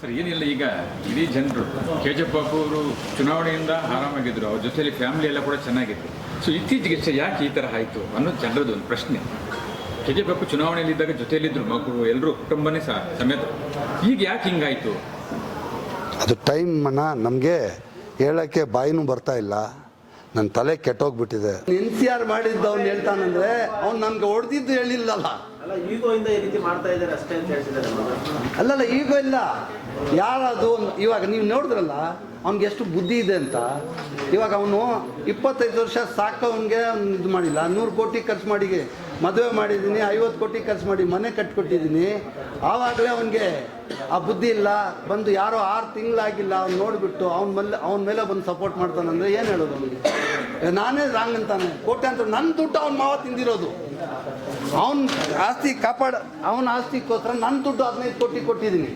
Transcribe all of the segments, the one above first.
Sir ಏನಿಲ್ಲ ಈಗ ಇಡೀ ಜನರು ಕೆ ಜಿ ಬಾಬು ಅವರು ಚುನಾವಣೆಯಿಂದ ಆರಾಮಾಗಿದ್ರು ಅವ್ರ ಜೊತೆಯಲ್ಲಿ ಫ್ಯಾಮಿಲಿ ಎಲ್ಲ ಕೂಡ ಚೆನ್ನಾಗಿತ್ತು. ಸೊ ಇತ್ತೀಚೆಗೆ ಸರ್ ಯಾಕೆ ಈ ಥರ ಆಯಿತು ಅನ್ನೋದು ಜನರದ್ದು ಒಂದು ಪ್ರಶ್ನೆ. ಕೆ ಜಿ ಬಾಬು ಚುನಾವಣೆಯಲ್ಲಿದ್ದಾಗ ಜೊತೆಯಲ್ಲಿದ್ದರು ಮಕ್ಕಳು ಎಲ್ಲರೂ ಕುಟುಂಬನೇ ಸಹ ಸಮೇತ. ಈಗ ಯಾಕೆ ಹಿಂಗಾಯಿತು? ಅದು ಟೈಮ್ ಅಣ್ಣ ನಮಗೆ ಹೇಳೋಕ್ಕೆ ಬಾಯಿನೂ ಬರ್ತಾ ಇಲ್ಲ. ನನ್ನ ತಲೆ ಕೆಟ್ಟೋಗ್ಬಿಟ್ಟಿದೆ. ಎನ್ ಸಿ ಆರ್ ಮಾಡಿದ್ದು ಅವ್ನು ಹೇಳ್ತಾನಂದ್ರೆ ಅವ್ನು ನನ್ಗೆ ಹೊಡೆದಿದ್ದು ಹೇಳಿಲ್ಲಲ್ಲ. ಅಲ್ಲಲ್ಲ ಈಗ ಇಲ್ಲ. ಯಾರದು ಇವಾಗ ನೀವು ನೋಡಿದ್ರಲ್ಲ, ಅವ್ನಿಗೆ ಎಷ್ಟು ಬುದ್ಧಿ ಇದೆ ಅಂತ. ಇವಾಗ ಅವನು ಇಪ್ಪತ್ತೈದು ವರ್ಷ ಸಾಕವನಿಗೆ ಅವ್ನು ಇದು ಮಾಡಿಲ್ಲ, ನೂರು ಕೋಟಿ ಖರ್ಚು ಮಾಡಿ ಮದುವೆ ಮಾಡಿದ್ದೀನಿ, ಐವತ್ತು ಕೋಟಿ ಖರ್ಚು ಮಾಡಿ ಮನೆ ಕಟ್ಕೊಟ್ಟಿದ್ದೀನಿ. ಆವಾಗಲೇ ಅವನಿಗೆ ಆ ಬುದ್ಧಿ ಇಲ್ಲ, ಬಂದು ಯಾರೋ ಆರು ತಿಂಗಳಾಗಿಲ್ಲ ಅವ್ನು ನೋಡಿಬಿಟ್ಟು ಅವ್ನ ಮೇಲೆ, ಅವನ ಮೇಲೆ ಬಂದು ಸಪೋರ್ಟ್ ಮಾಡ್ತಾನಂದ್ರೆ ಏನು ಹೇಳೋದು ಅವನಿಗೆ? ನಾನೇ ರಾಂಗ್ ಅಂತಾನೆ. ಅಂತ ನನ್ನ ದುಡ್ಡು ಅವ್ನ ಮಾವ ತಿಂದಿರೋದು. ಅವನ ಆಸ್ತಿ ಕಾಪಾಡ, ಅವನ ಆಸ್ತಿಗೋಸ್ಕರ ನನ್ನ ದುಡ್ಡು ಹದಿನೈದು ಕೋಟಿ ಕೊಟ್ಟಿದ್ದೀನಿ.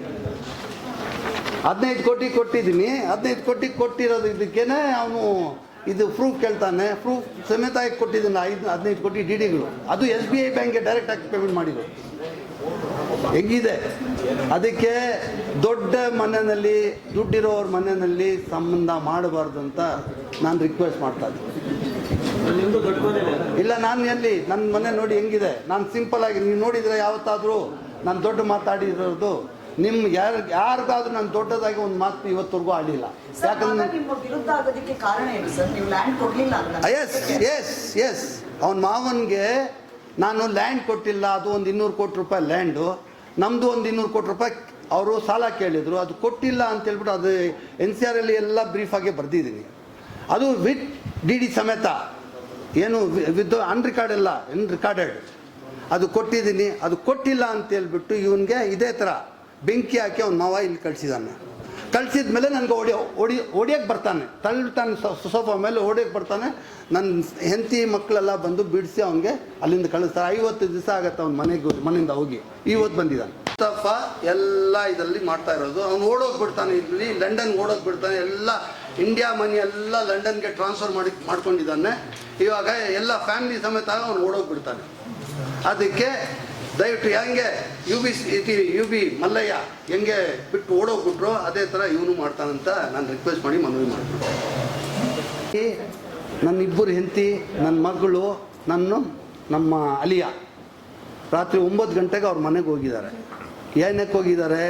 ಹದಿನೈದು ಕೋಟಿ ಕೊಟ್ಟಿದ್ದೀನಿ, ಹದಿನೈದು ಕೋಟಿ ಕೊಟ್ಟಿರೋದು ಇದಕ್ಕೇನೆ ಅವನು ಇದು ಪ್ರೂಫ್ ಕೇಳ್ತಾನೆ ಪ್ರೂಫ್ ಸಮೇತ ಕೊಟ್ಟಿದ್ದೀನಿ, ಐದು, ಹದಿನೈದು ಕೋಟಿ ಡಿ ಡಿಗಳು ಅದು ಎಸ್ ಬಿ ಐ ಬ್ಯಾಂಕ್ಗೆ ಡೈರೆಕ್ಟ್ ಆಗಿ ಪೇಮೆಂಟ್ ಮಾಡಿದ್ರು ಹೆಂಗಿದೆ? ಅದಕ್ಕೆ ದೊಡ್ಡ ಮನೆಯಲ್ಲಿ, ದುಡ್ಡಿರೋರ ಮನೆಯಲ್ಲಿ ಸಂಬಂಧ ಮಾಡಬಾರ್ದು ಅಂತ ನಾನು ರಿಕ್ವೆಸ್ಟ್ ಮಾಡ್ತಾ ಇದ್ದೀನಿ ಇಲ್ಲ, ನಾನು ಎಲ್ಲಿ? ನನ್ನ ಮನೆ ನೋಡಿ ಹೆಂಗಿದೆ? ನಾನು ಸಿಂಪಲ್ ಆಗಿ, ನೀವು ನೋಡಿದ್ರೆ ಯಾವತ್ತಾದರೂ ನಾನು ದೊಡ್ಡ ಮಾತಾಡಿರೋದು ನಿಮ್ಮ ಯಾರು ಯಾರಿಗಾದ್ರೂ ನಾನು ದೊಡ್ಡದಾಗಿ ಒಂದು ಮಾತು ಇವತ್ತವರೆಗೂ ಆಡಿಲ್ಲ ಯಾಕಂದ್ರೆ ಎಸ್ ಎಸ್ ಎಸ್ ಅವನ ಮಾವನಿಗೆ ನಾನು ಲ್ಯಾಂಡ್ ಕೊಟ್ಟಿಲ್ಲ ಅದು ಒಂದು ಇನ್ನೂರು ಕೋಟಿ ರೂಪಾಯಿ ಲ್ಯಾಂಡು ನಮ್ಮದು ಒಂದು ಇನ್ನೂರು ಕೋಟಿ ರೂಪಾಯಿ ಅವರು ಸಾಲ ಕೇಳಿದರು ಅದು ಕೊಟ್ಟಿಲ್ಲ ಅಂತ ಹೇಳ್ಬಿಟ್ಟು ಅದು ಎನ್ ಸಿ ಆರಲ್ಲಿ ಎಲ್ಲ ಆಗೇ ಬರೆದಿದ್ದೀನಿ ಅದು ವಿತ್ ಡಿ ಡಿ ಸಮೇತ. ಏನು ವಿತ್ ಅನ್ ರಿಕಾರ್ಡ್ ಎಲ್ಲ ಇನ್ ರಿಕಾರ್ಡೆಡ್ ಅದು ಕೊಟ್ಟಿದ್ದೀನಿ ಅದು ಕೊಟ್ಟಿಲ್ಲ ಅಂತ ಹೇಳ್ಬಿಟ್ಟು ಇವನಿಗೆ ಇದೇ ಥರ ಬೆಂಕಿ ಹಾಕಿ ಅವ್ನ ಮಾವ ಇಲ್ಲಿ ಕಳಿಸಿದಾನೆ. ಕಳಿಸಿದ ಮೇಲೆ ನನಗೆ ಹೊಡಿ ಹೊಡಿ ಹೊಡಿಯೋಕ್ಕೆ ಬರ್ತಾನೆ. ತಳ್ತಾನೆ ಸೋಫಾ ಮೇಲೆ ಹೊಡಿಯೋಕ್ಕೆ ಬರ್ತಾನೆ. ನನ್ನ ಹೆಂಡತಿ ಮಕ್ಕಳೆಲ್ಲ ಬಂದು ಬಿಡಿಸಿ ಅವನಿಗೆ ಅಲ್ಲಿಂದ ಕಳಿಸ್ತಾರೆ. ಐವತ್ತು ದಿವಸ ಆಗತ್ತೆ ಅವ್ನ ಮನೆಗೆ ಮನೆಯಿಂದ ಹೋಗಿ. ಇವತ್ತು ಬಂದಿದ್ದಾನೆ ಮುಸ್ತಫ ಎಲ್ಲ ಇದರಲ್ಲಿ ಮಾಡ್ತಾ ಇರೋದು. ಅವ್ನು ಓಡೋಗ್ಬಿಡ್ತಾನೆ ಇಲ್ಲಿ, ಲಂಡನ್ಗೆ ಓಡೋಗಿ ಬಿಡ್ತಾನೆ. ಎಲ್ಲ ಇಂಡಿಯಾ ಮನಿ ಎಲ್ಲ ಲಂಡನ್ಗೆ ಟ್ರಾನ್ಸ್ಫರ್ ಮಾಡಿ, ಮಾಡ್ಕೊಂಡಿದ್ದಾನೆ. ಇವಾಗ ಎಲ್ಲ ಫ್ಯಾಮಿಲಿ ಸಮೇತ ಅವ್ನು ಓಡೋಗಿ ಬಿಡ್ತಾನೆ. ಅದಕ್ಕೆ ದಯವಿಟ್ಟು ಹೆಂಗೆ U B U B Mallya ಹೆಂಗೆ ಬಿಟ್ಟು ಓಡೋಗ್ಬಿಟ್ರು ಅದೇ ಥರ ಇವನು ಮಾಡ್ತಾನಂತ ನಾನು ರಿಕ್ವೆಸ್ಟ್ ಮಾಡಿ ಮನವಿ ಮಾಡ್ತೀನಿ. ನನ್ನ ಇಬ್ಬರು ಹೆಂಡತಿ ನನ್ನ ಮಗಳು, ನನ್ನ, ನಮ್ಮ ಅಲಿಯ ರಾತ್ರಿ ಒಂಬತ್ತು ಗಂಟೆಗೆ ಅವ್ರ ಮನೆಗೆ ಹೋಗಿದ್ದಾರೆ. ಏನಕ್ಕೆ ಹೋಗಿದ್ದಾರೆ?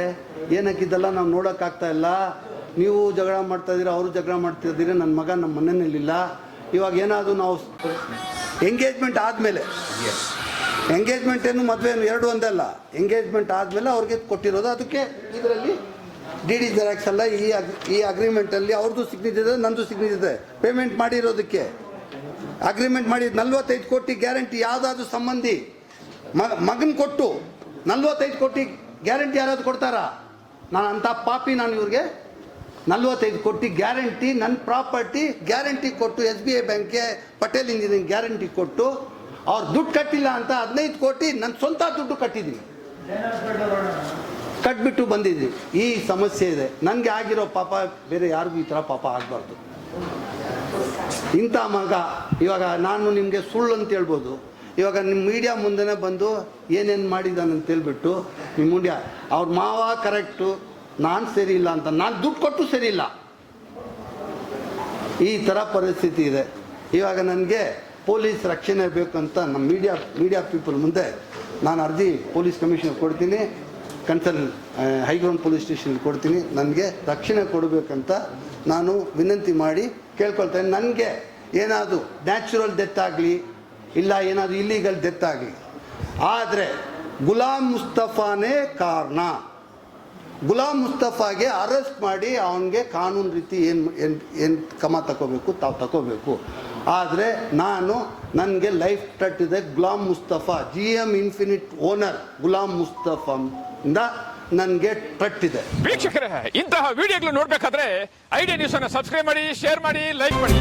ಏನಕ್ಕಿದ್ದೆಲ್ಲ ನಾವು ನೋಡೋಕ್ಕಾಗ್ತಾ ಇಲ್ಲ. ನೀವು ಜಗಳ ಮಾಡ್ತಾ ಇದ್ದೀರಾ, ಅವರು ಜಗಳ ಮಾಡ್ತಾ ಇದ್ದೀರಿ ನನ್ನ ಮಗ ನಮ್ಮ ಮನೆಯಲ್ಲಿಲ್ಲ. ಇವಾಗ ಏನಾದರೂ ನಾವು ಎಂಗೇಜ್ಮೆಂಟ್ ಆದಮೇಲೆ ಎಂಗೇಜ್ಮೆಂಟ್ ಏನು ಮದುವೆ ಏನು ಎರಡು ಒಂದಲ್ಲ. ಎಂಗೇಜ್ಮೆಂಟ್ ಆದಮೇಲೆ ಅವ್ರಿಗೆ ಕೊಟ್ಟಿರೋದು. ಅದಕ್ಕೆ ಇದರಲ್ಲಿ ಡಿ ಡಿ ಜೆರಾಕ್ಸ್ ಅಲ್ಲ, ಈ ಈ ಅಗ್ರಿಮೆಂಟಲ್ಲಿ ಅವ್ರದ್ದು ಸಿಗ್ನೇಚರ್ ಇದೆ, ನಂದು ಸಿಗ್ನೇಚರ್ ಇದೆ. ಪೇಮೆಂಟ್ ಮಾಡಿರೋದಕ್ಕೆ. ಅಗ್ರಿಮೆಂಟ್ ಮಾಡಿ ನಲ್ವತ್ತೈದು ಕೋಟಿ ಗ್ಯಾರಂಟಿ ಯಾವುದಾದ್ರೂ ಸಂಬಂಧಿ. ಮಗನ ಕೊಟ್ಟು ನಲ್ವತ್ತೈದು ಕೋಟಿ ಗ್ಯಾರಂಟಿ ಯಾರಾದ್ರು ಕೊಡ್ತಾರಾ? ನಾನು ಅಂಥ ಪಾಪಿ ನಾನು ಇವ್ರಿಗೆ. ನಲ್ವತ್ತೈದು ಕೋಟಿ ಗ್ಯಾರಂಟಿ ನನ್ನ ಪ್ರಾಪರ್ಟಿ ಗ್ಯಾರಂಟಿ ಕೊಟ್ಟು ಎಸ್ ಬಿ ಐ ಬ್ಯಾಂಕ್ಗೆ ಪಟೇಲ್ ಇಂಜಿನಿಯರಿಂಗ್ ಗ್ಯಾರಂಟಿ ಕೊಟ್ಟು ಅವ್ರು ದುಡ್ಡು ಕಟ್ಟಿಲ್ಲ ಅಂತ ಹದಿನೈದು ಕೋಟಿ ನನ್ನ ಸ್ವಂತ ದುಡ್ಡು ಕಟ್ಟಿದ್ದೀನಿ. ಕಟ್ಬಿಟ್ಟು ಬಂದಿದ್ದೀನಿ. ಈ ಸಮಸ್ಯೆ ಇದೆ. ನನಗೆ ಆಗಿರೋ ಪಾಪ, ಬೇರೆ ಯಾರಿಗೂ ಈ ಥರ ಪಾಪ ಆಗಬಾರ್ದು. ಇಂಥ ಮಗ, ಇವಾಗ ನಾನು ನಿಮಗೆ ಸುಳ್ಳು ಅಂತ ಹೇಳ್ಬೋದು. ಇವಾಗ ನಿಮ್ಮ ಮೀಡಿಯಾ ಮುಂದೆನೇ ಬಂದು ಏನೇನು ಅಂತ ಹೇಳ್ಬಿಟ್ಟು ನಿಮ್ಮ ಮುಂಡ್ಯ ಅವ್ರ ಮಾವ ಕರೆಕ್ಟು ನಾನು ಸರಿ ಇಲ್ಲ ಅಂತ, ನಾನು ದುಡ್ಡು ಕೊಟ್ಟು ಸರಿ ಇಲ್ಲ ಈ ಥರ ಪರಿಸ್ಥಿತಿ ಇದೆ. ಇವಾಗ ನನಗೆ ಪೊಲೀಸ್ ರಕ್ಷಣೆ ಬೇಕಂತ ನಮ್ಮ ಮೀಡಿಯಾ ಮೀಡಿಯಾ ಪೀಪಲ್ ಮುಂದೆ ನಾನು ಅರ್ಜಿ ಪೊಲೀಸ್ ಕಮಿಷನರ್ ಕೊಡ್ತೀನಿ. ಕನ್ಸಲ್ ಹೈಗ್ರೌಂಡ್ ಪೊಲೀಸ್ ಸ್ಟೇಷನ್ ಕೊಡ್ತೀನಿ. ನನಗೆ ರಕ್ಷಣೆ ಕೊಡಬೇಕಂತ ನಾನು ವಿನಂತಿ ಮಾಡಿ ಕೇಳ್ಕೊಳ್ತೇನೆ. ನನಗೆ ಏನಾದರೂ ನ್ಯಾಚುರಲ್ ಡೆತ್ ಆಗಲಿ, ಇಲ್ಲ ಏನಾದರೂ ಇಲ್ಲೀಗಲ್ ಡೆತ್ ಆಗಲಿ, ಆದರೆ ಗುಲಾಮ್ ಮುಸ್ತಫಾನೇ ಕಾರಣ. ಗುಲಾಮ್ ಮುಸ್ತಫಾಗೆ ಅರೆಸ್ಟ್ ಮಾಡಿ ಅವನಿಗೆ ಕಾನೂನು ರೀತಿ ಏನು ಏನು ಏನು ಕ್ರಮ ತಗೋಬೇಕು ತಾವು ತಗೋಬೇಕು ಆದರೆ ನಾನು ನನಗೆ life ತಟ್ಟಿದೆ Ghulam Mustafa G M infinite owner Ghulam ಮುಸ್ತಫಾಂದ ನನಗೆ ತಟ್ಟಿದೆ ವೀಕ್ಷಕರೇ, ಇಂತಹ ವಿಡಿಯೋಗಳು ನೋಡಬೇಕಾದ್ರೆ ಐಡಿಯಾ ನ್ಯೂಸ್ ಅನ್ನು ಸಬ್ಸ್ಕ್ರೈಬ್ ಮಾಡಿ ಶೇರ್ ಮಾಡಿ ಲೈಕ್ ಮಾಡಿ.